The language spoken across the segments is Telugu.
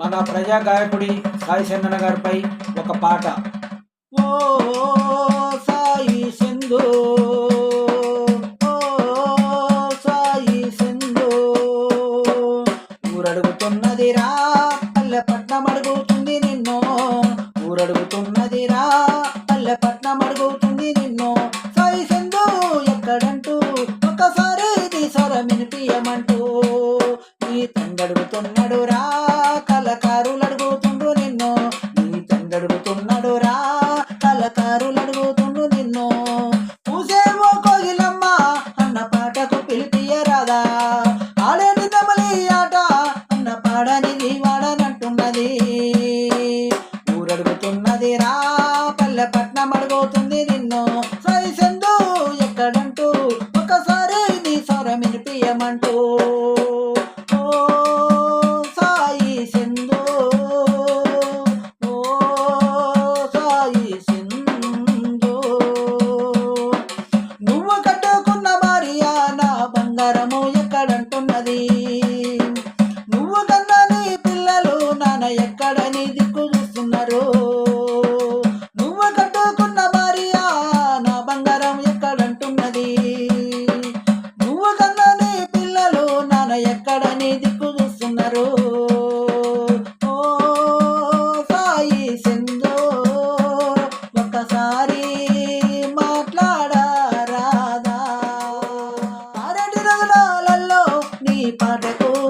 మన ప్రజా గాయకుడి సాయి చందన గారిపై ఒక పాట. ఓ సాయి సింధు ఓ సాయి సింధు ఊరడుగుతున్నదిరా పల్లె పట్నం అడుగుతుంది నిన్ను. ఊరడుగుతున్నదిరా పల్లె పట్నం అడుగుతుంది నిన్ను. సాయి సింధు ఎక్కడంటూ ఒకసారి తీసర వినిపియమంటూ. ఈ తండడుగుతున్నాడు రా అడుగుతున్నాడు రా కళకారులు అడుగుతుండు నిన్ను. పూసేవో కోగిలమ్మ అన్న పాటకు పిలిపియరాదా ఆడేది తమలి ఆట అన్న పాడనిది వాడనంటున్నది. ఊరడుగుతున్నది రా పల్లె పట్నం అడుగుతుంది నిన్ను ఎక్కడంటూ ఒకసారి నీ స్వరం వినిపియమంటూ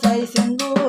在线路。